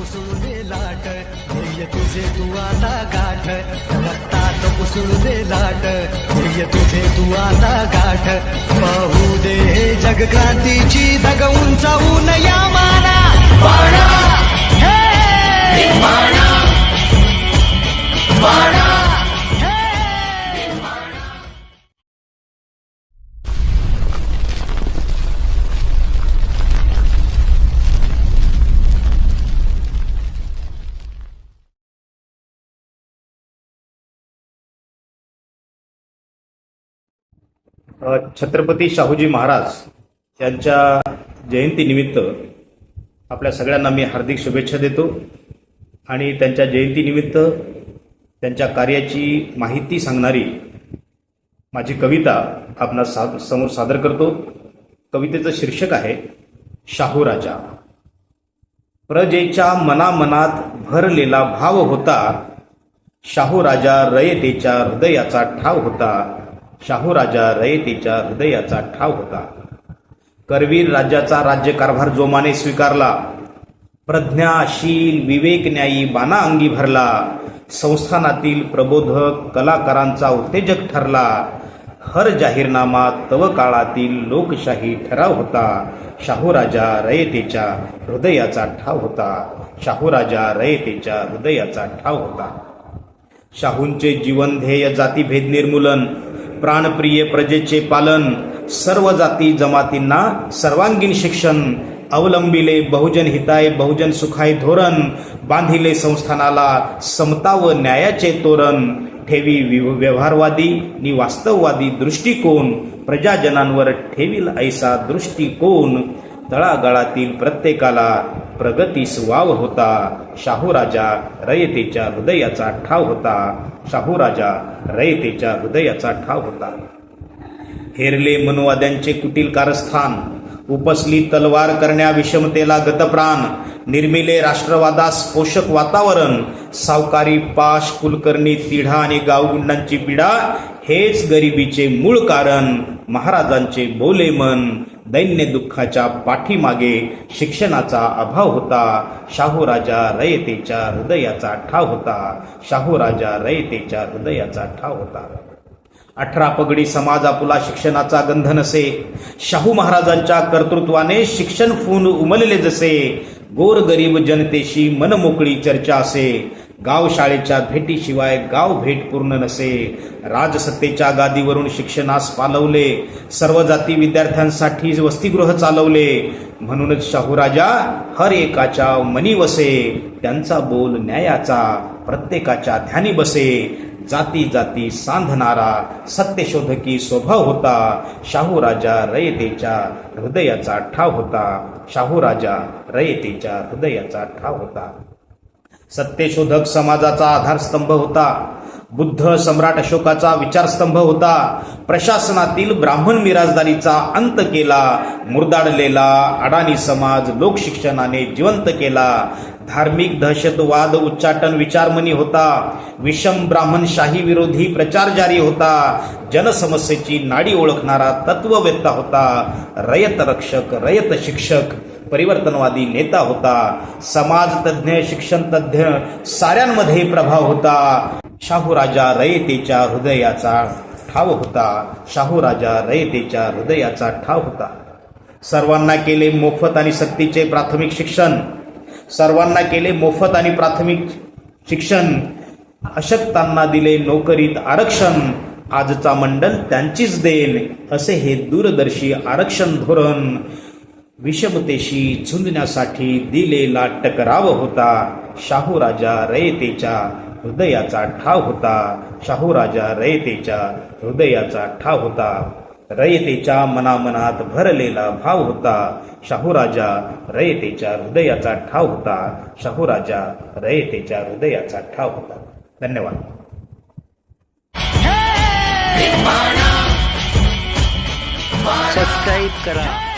पुसळू दे लाट ध्येय तुझे तू आता गाठ. रक्तात पुसळू दे लाट ध्येय तुझे तू आता गाठ. पाहू दे हे धग उंचावून या माना छत्रपती शाहूजी महाराज यांच्या जयंतीनिमित्त आपल्या सगळ्यांना मी हार्दिक शुभेच्छा देतो आणि त्यांच्या जयंतीनिमित्त त्यांच्या कार्याची माहिती सांगणारी माझी कविता आपणा सा समोर सादर करतो. कवितेचं शीर्षक आहे शाहू राजा. प्रजेच्या मनामनात भरलेला भाव होता. शाहू राजा रयतेच्या हृदयाचा ठाव होता. शाहू राजा रयतेच्या हृदयाचा ठाव होता. करवीर राज्याचा राज्यकारभार जोमाने स्वीकारला. प्रज्ञाशील विवेकन्यायी बाना अंगी भरला. संस्थानातील प्रबोधक कलाकारांचा उत्तेजक ठरला. हर जाहीरनामा तव काळातील लोकशाही ठराव होता. शाहू राजा रयतेच्या हृदयाचा ठाव होता. शाहू राजा रयतेच्या हृदयाचा ठाव होता. शाहूंचे जीवनध्येय जातीभेद निर्मूलन. प्राणप्रिय प्रजेचे पालन सर्व जाती जमातींना सर्वांगीण शिक्षण अवलंबिले बहुजन हिताय बहुजन सुखाय धोरण बांधिले संस्थानाला समता व न्यायाचे तोरण ठेवी वि- व्यवहारवादी नि वास्तववादी दृष्टिकोन प्रजाजनांवर ठेवील ऐसा दृष्टिकोन. तळागाळातील प्रत्येकाला प्रगतीस वाव होता. शाहूराजा रयतेच्या हृदयाचा ठाव होता. शाहूराजा रयतेच्या हृदयाचा ठाव होता. हेरले मनवाद्यांचे कुटील कारस्थान उपसली तलवार करण्या विषमतेला गतप्राण निर्मिले राष्ट्रवादास पोषक वातावरण सावकारी पाश कुलकर्णी तिढा आणि गावगुंडांची पिढा हेच गरिबीचे मूळ कारण महाराजांचे बोले मन दैन्य दुःखाच्या पाठीमागे शिक्षणाचा अभाव होता. शाहू राजा रयतेच्या हृदयाचा ठाव होता. शाहू राजा रयतेच्या हृदयाचा ठाव होता. अठरा पगडी समाजापुला शिक्षणाचा गंध नसे. शाहू महाराजांच्या कर्तृत्वाने शिक्षण फून उमलले जसे. गोर गरीब जनतेशी मनमोकळी चर्चा असे. गाव शाळेच्या भेटीशिवाय गाव भेट पूर्ण नसे. राजसत्तेच्या गादीवरून शिक्षणास पालवले. सर्व जाती विद्यार्थ्यांसाठी वसतिगृह चालवले. म्हणूनच शाहू राजा हर एकाच्या मनी वसे. त्यांचा बोल न्यायाचा प्रत्येकाच्या ध्यानी बसे. जाती जाती सांधणारा सत्यशोधकी स्वभाव होता. शाहू राजा रयतेच्या हृदयाचा ठाव होता. शाहू राजा रयतेच्या हृदयाचा ठाव होता. सत्यशोधक समाजाचा आधारस्तंभ होता. बुद्ध सम्राट अशोकाचा विचारस्तंभ होता. प्रशासनातील ब्राह्मण मिराजदारीचा अंत केला. मुरदाडलेला अडाणी समाज लोकशिक्षणाने जिवंत केला. धार्मिक दहशतवाद उच्चाटन विचारमनी होता. विषम ब्राह्मणशाही विरोधी प्रचार जारी होता. जनसमस्येची नाडी ओळखणारा तत्ववेत्ता होता. रयत रक्षक रयत शिक्षक परिवर्तनवादी नेता होता. समाज तज्ज्ञ शिक्षण तज्ज्ञ साऱ्यांमध्ये प्रभाव होता. शाहूराजा रयतेच्या हृदयाचा ठाव होता. शाहूराजा रयतेच्या हृदयाचा ठाव होता. सर्वांना केले मोफत आणि सक्तीचे प्राथमिक शिक्षण. सर्वांना केले मोफत आणि प्राथमिक शिक्षण. अशक्तांना दिले नोकरीत आरक्षण. आजचा मंडल त्यांचीच देण. असे हे दूरदर्शी आरक्षण धोरण. विषमतेशी झुंजण्यासाठी दिलेला टकराव होता. शाहू राजा रयतेच्या हृदयाचा ठाव होता. शाहू राजा रयतेच्या हृदयाचा ठाव होता. रयतेच्या मनामनात भरलेला भाव होता. शाहूराजा रयतेच्या हृदयाचा ठाव होता. शाहूराजा रयतेच्या हृदयाचा ठाव होता. धन्यवाद. सबस्क्राईब करा.